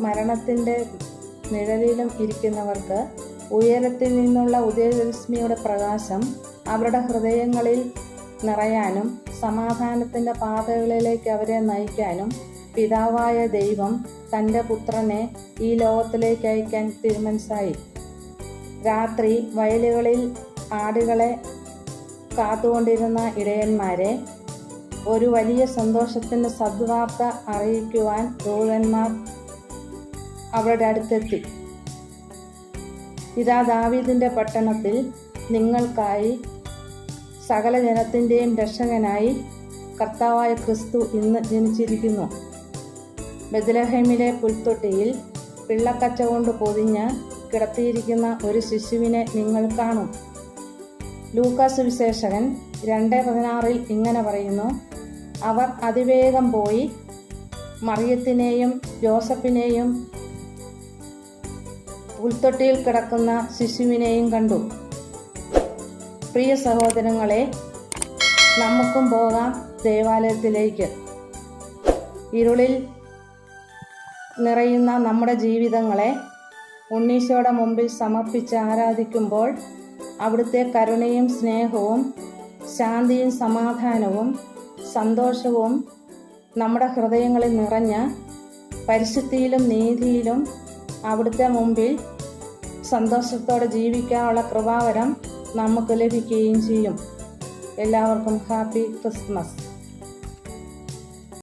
മരണത്തിന്റെ നിഴലിലും ഇരിക്കുന്നവർക്ക് ഉയരത്തിൽ നിന്നുള്ള ഉദയരശ്മിയുടെ പ്രകാശം അവരുടെ ഹൃദയങ്ങളിൽ നിറയാനും സമാധാനത്തിന്റെ പാതകളിലേക്ക് അവരെ നയിക്കാനും പിതാവായ ദൈവം തന്റെ പുത്രനെ ഈ ലോകത്തിലേക്ക് അയക്കാൻ തീരുമാനിച്ചായി രാത്രി വയലുകളിൽ ആടുകളെ കാത്തുകൊണ്ടിരുന്ന ഇടയന്മാരെ ഒരു വലിയ സന്തോഷത്തിന്റെ സദ്വാർത്ത അറിയിക്കുവാൻ ദൂതന്മാർ അവരുടെ അടുത്തെത്തി. ഇതാ ദാവീദിന്റെ പട്ടണത്തിൽ നിങ്ങൾക്കായി സകല ജനത്തിന്റെയും രക്ഷകനായി കർത്താവായ ക്രിസ്തു ഇന്ന് ജനിച്ചിരിക്കുന്നു. ബദലഹേമിലെ പുൽത്തൊട്ടിയിൽ പിള്ളക്കച്ച കൊണ്ട് പൊതിഞ്ഞ് കിടത്തിയിരിക്കുന്ന ഒരു ശിശുവിനെ നിങ്ങൾ കാണും. ലൂക്കാസ് വിശേഷകൻ രണ്ട് പതിനാറിൽ ഇങ്ങനെ പറയുന്നു അവർ അതിവേഗം പോയി മറിയത്തിനെയും ജോസഫിനെയും പുൽത്തൊട്ടിയിൽ കിടക്കുന്ന ശിശുവിനെയും കണ്ടു. പ്രിയ സഹോദരങ്ങളെ നമുക്കും പോകാം ദേവാലയത്തിലേക്ക്. ഇരുളിൽ നിറയുന്ന നമ്മുടെ ജീവിതങ്ങളെ ഉണ്ണീശോയുടെ മുമ്പിൽ സമർപ്പിച്ച് ആരാധിക്കുമ്പോൾ അവിടുത്തെ കരുണയും സ്നേഹവും ശാന്തിയും സമാധാനവും സന്തോഷവും നമ്മുടെ ഹൃദയങ്ങളിൽ നിറഞ്ഞ് പരിശുദ്ധിയിലും നീതിയിലും അവിടുത്തെ മുമ്പിൽ സന്തോഷത്തോടെ ജീവിക്കാനുള്ള കൃപാവരം നമുക്ക് ലഭിക്കുകയും ചെയ്യും. എല്ലാവർക്കും ഹാപ്പി ക്രിസ്മസ്.